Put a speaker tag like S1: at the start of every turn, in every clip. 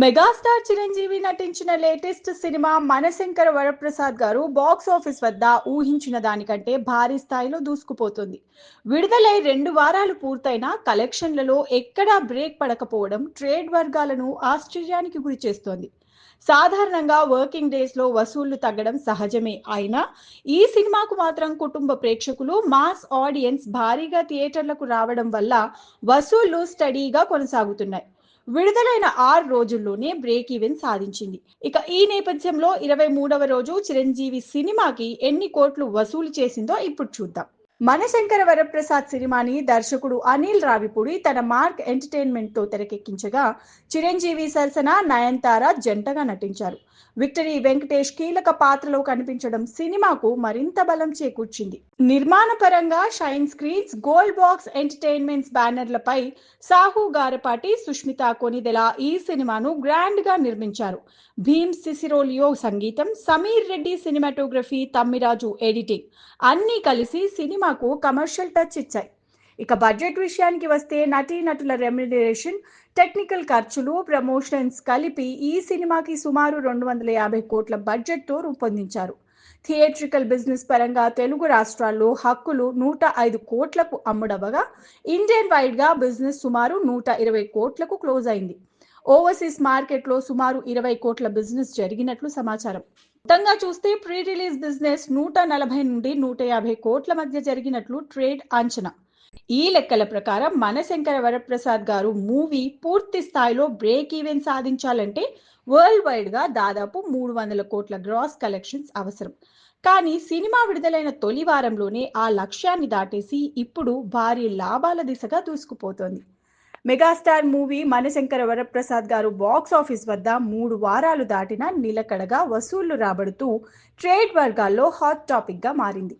S1: Megastar Chiranjeevi నటించిన latest cinema మనశంకర Varaprasad garu box office వద్ద ఊహించిన దానికంటే భారీ స్థాయిలో దూసుకుపోతుంది. విడుదలై రెండు వారాలు పూర్తయిన కలెక్షన్లలో ఎక్కడా బ్రేక్ పడకపోవడం ట్రేడ్ వర్గాలను ఆశ్చర్యానికి గురి చేస్తోంది. సాధారణంగా వర్కింగ్ డేస్లో వసూళ్ళు తగ్గడం సహజమే. అయినా ఈ సినిమాకు మాత్రం కుటుంబ ప్రేక్షకులు మాస్ ఆడియన్స్ భారీగా థియేటర్లకు రావడం వల్ల వసూళ్ళు స్టడీగా కొనసాగుతున్నాయి. విడుదలైన ఆరు రోజుల్లోనే బ్రేక్ ఈవెన్ సాధించింది. ఇక ఈ నేపథ్యంలో ఇరవై మూడవ రోజు చిరంజీవి సినిమాకి ఎన్ని కోట్లు వసూలు చేసిందో ఇప్పుడు చూద్దాం. మనశంకర వరప్రసాద్ సినిమాని దర్శకుడు అనిల్ రావిపూడి తన మార్క్ ఎంటర్టైన్మెంట్తో తెరకెక్కించగా చిరంజీవి సరసన నయన్తార జంటగా నటించారు. విక్టరీ వెంకటేష్ కీలక పాత్రలో కనిపించడం సినిమాకు మరింత బలం చేకూర్చింది. నిర్మాణ పరంగా Shine Screens Gold Box Entertainments బ్యానర్లపై Sahu Garapati Sushmita Konidela ఈ సినిమాను గ్రాండ్గా నిర్మించారు. భీమ్ సిసిరోలియో సంగీతం సమీర్ రెడ్డి సినిమాటోగ్రఫీ తమ్మిరాజు ఎడిటింగ్ అన్నీ కలిసి సినిమా సినిమాకు కమర్షియల్ టచ్ ఇచ్చాయి. ఇక బడ్జెట్ విషయానికి వస్తే నటీ నటుల రెమ్యునరేషన్ టెక్నికల్ ఖర్చులు ప్రమోషన్స్ కలిపి ఈ సినిమాకి సుమారు రెండు వందల యాభై కోట్ల బడ్జెట్తో రూపొందించారు. థియేట్రికల్ బిజినెస్ పరంగా తెలుగు రాష్ట్రాల్లో హక్కులు నూట ఐదు కోట్లకు అమ్ముడవగా ఇండియన్ వైడ్గా బిజినెస్ సుమారు నూట ఇరవై కోట్లకు క్లోజ్ అయింది. ఓవర్సీస్ మార్కెట్లో సుమారు ఇరవై కోట్ల బిజినెస్ జరిగినట్లు సమాచారం. మొత్తంగా చూస్తే ప్రీ రిలీజ్ బిజినెస్ నూట నలభై నుండి నూట యాభై కోట్ల మధ్య జరిగినట్లు ట్రేడ్ అంచనా. ఈ లెక్కల ప్రకారం మనశంకర వరప్రసాద్ గారు మూవీ పూర్తి స్థాయిలో బ్రేక్ ఈవెన్ సాధించాలంటే వరల్డ్ వైడ్గా దాదాపు మూడు వందల కోట్ల గ్రాస్ కలెక్షన్స్ అవసరం. కానీ సినిమా విడుదలైన తొలి వారంలోనే ఆ లక్ష్యాన్ని దాటేసి ఇప్పుడు భారీ లాభాల దిశగా దూసుకుపోతోంది. Megastar movie Manashankara Varaprasad garu box office వద్ద మూడు వారాలు దాటిన నిలకడగా వసూళ్ళు రాబడుతూ ట్రేడ్ వర్గాల్లో హాట్ టాపిక్గా మారింది.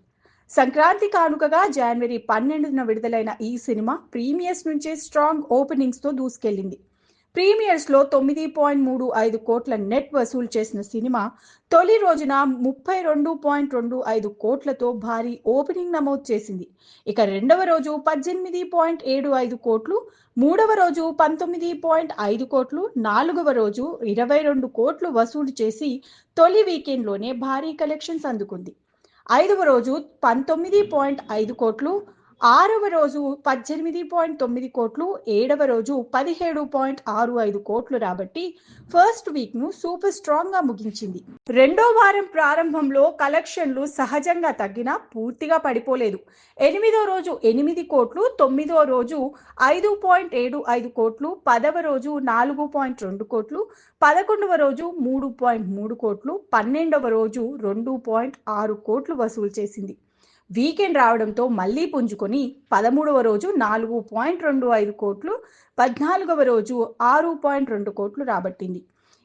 S1: సంక్రాంతి కానుకగా జనవరి పన్నెండున విడుదలైన ఈ సినిమా ప్రీమియర్స్ నుంచే స్ట్రాంగ్ ఓపెనింగ్స్తో దూసుకెళ్ళింది ప్రీమియర్స్లో తొమ్మిది పాయింట్ మూడు ఐదు కోట్ల నెట్ వసూలు చేసిన సినిమా తొలి రోజున ముప్పై రెండు పాయింట్ రెండు ఐదు కోట్లతో భారీ ఓపెనింగ్ నమోదు చేసింది. ఇక రెండవ రోజు పద్దెనిమిది పాయింట్ ఏడు ఐదు కోట్లు మూడవ రోజు పంతొమ్మిది పాయింట్ ఐదు కోట్లు నాలుగవ రోజు ఇరవై రెండు కోట్లు వసూలు చేసి తొలి వీకెండ్లోనే భారీ కలెక్షన్స్ అందుకుంది. ఐదవ రోజు పంతొమ్మిది పాయింట్ ఐదు కోట్లు ఆరవ రోజు పద్దెనిమిది పాయింట్ తొమ్మిది కోట్లు ఏడవ రోజు పదిహేడు పాయింట్ ఆరు ఐదు కోట్లు రాబట్టి ఫస్ట్ వీక్ను సూపర్ స్ట్రాంగ్గా ముగించింది. రెండో వారం ప్రారంభంలో కలెక్షన్లు సహజంగా తగ్గినా పూర్తిగా పడిపోలేదు. ఎనిమిదో రోజు ఎనిమిది కోట్లు తొమ్మిదో రోజు ఐదు పాయింట్ ఏడు ఐదు కోట్లు పదవ రోజు నాలుగు పాయింట్ రెండు కోట్లు పదకొండవ రోజు మూడు పాయింట్ మూడు కోట్లు పన్నెండవ రోజు రెండు పాయింట్ ఆరు కోట్లు వసూలు చేసింది. వీకెండ్ రావడంతో మళ్ళీ పుంజుకొని పదమూడవ రోజు నాలుగు పాయింట్ రెండు ఐదు కోట్లు పద్నాలుగవ రోజు ఆరు పాయింట్ రెండు కోట్లు రాబట్టింది.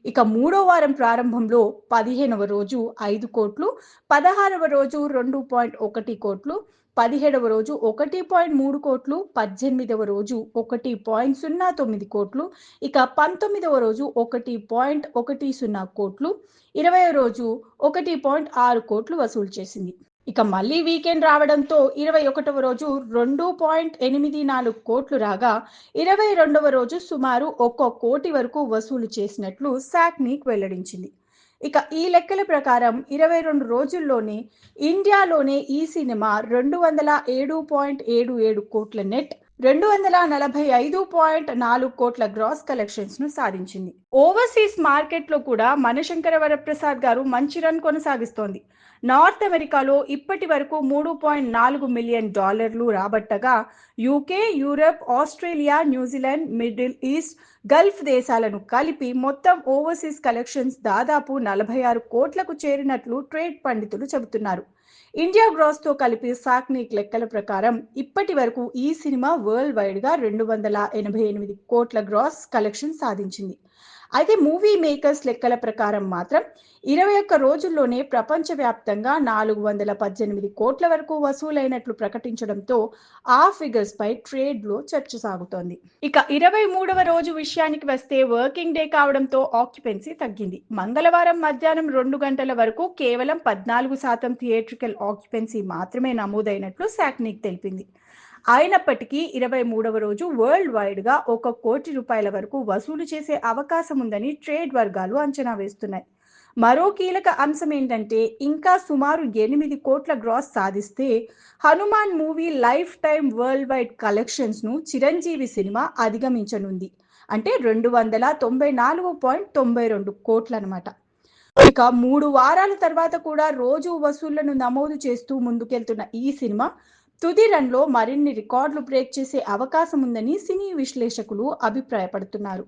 S1: ఇక మూడో వారం ప్రారంభంలో పదిహేనవ రోజు ఐదు కోట్లు పదహారవ రోజు రెండు పాయింట్ ఒకటి కోట్లు పదిహేడవ రోజు ఒకటి పాయింట్ మూడు కోట్లు పద్దెనిమిదవ రోజు ఒకటి పాయింట్ సున్నా తొమ్మిది కోట్లు ఇక పంతొమ్మిదవ రోజు ఒకటి పాయింట్ ఒకటి సున్నా కోట్లు ఇరవై రోజు ఒకటి పాయింట్ ఆరు కోట్లు వసూలు చేసింది. ఇక మళ్ళీ వీకెండ్ రావడంతో ఇరవై ఒకటవ రోజు రెండు పాయింట్ ఎనిమిది నాలుగు కోట్లు రాగా ఇరవై రెండవ రోజు సుమారు ఒక్కో కోటి వరకు వసూలు చేసినట్లు శాక్నిక్ వెల్లడించింది. ఇక ఈ లెక్కల ప్రకారం ఇరవై రెండు రోజుల్లోనే ఇండియాలోనే ఈ సినిమా రెండు వందల ఏడు పాయింట్ ఏడు ఏడు కోట్ల నెట్ రెండు వందల నలభై ఐదు పాయింట్ నాలుగు కోట్ల గ్రాస్ కలెక్షన్స్ను సాధించింది. ఓవర్సీస్ మార్కెట్లో కూడా మనశంకర వరప్రసాద్ గారు మంచి రన్ కొనసాగిస్తోంది. నార్త్ అమెరికాలో ఇప్పటి వరకు మూడు పాయింట్ నాలుగు మిలియన్ డాలర్లు రాబట్టగా UK Europe Australia New Zealand Middle East Gulf దేశాలను కలిపి మొత్తం ఓవర్సీస్ కలెక్షన్స్ దాదాపు నలభై ఆరు కోట్లకు చేరినట్లు ట్రేడ్ పండితులు చెబుతున్నారు. ఇండియా గ్రాస్తో కలిపి సాక్నిక్ లెక్కల ప్రకారం ఇప్పటి వరకు ఈ సినిమా వరల్డ్ వైడ్గా రెండు వందల ఎనభై ఎనిమిది కోట్ల గ్రాస్ కలెక్షన్ సాధించింది. అయితే మూవీ మేకర్స్ లెక్కల ప్రకారం మాత్రం ఇరవై ఒక్క రోజుల్లోనే ప్రపంచవ్యాప్తంగా నాలుగు వందల పద్దెనిమిది కోట్ల వరకు వసూలైనట్లు ప్రకటించడంతో ఆ ఫిగర్స్ పై ట్రేడ్లో చర్చ సాగుతోంది. ఇక ఇరవై మూడవ రోజు విషయానికి వస్తే వర్కింగ్ డే కావడంతో ఆక్యుపెన్సీ తగ్గింది. మంగళవారం మధ్యాహ్నం రెండు గంటల వరకు కేవలం పద్నాలుగు శాతం థియేట్రికల్ ఆక్యుపెన్సీ మాత్రమే నమోదైనట్లు శాక్నిక్ తెలిపింది. అయినప్పటికీ ఇరవై మూడవ రోజు వరల్డ్ వైడ్గా ఒక కోటి రూపాయల వరకు వసూలు చేసే అవకాశం ఉందని ట్రేడ్ వర్గాలు అంచనా వేస్తున్నాయి. మరో కీలక అంశం ఏంటంటే ఇంకా సుమారు ఎనిమిది కోట్ల గ్రాస్ సాధిస్తే Hanuman movie lifetime world wide కలెక్షన్స్ను చిరంజీవి సినిమా అధిగమించనుంది. అంటే రెండు వందల తొంభై నాలుగు పాయింట్ తొంభై రెండు కోట్లు అనమాట ఇక మూడు వారాల తర్వాత కూడా రోజు వసూళ్ళను నమోదు చేస్తూ ముందుకెళ్తున్న ఈ సినిమా తుది రన్లో మరిన్ని రికార్డులు బ్రేక్ చేసే అవకాశం ఉందని సినీ విశ్లేషకులు అభిప్రాయపడుతున్నారు.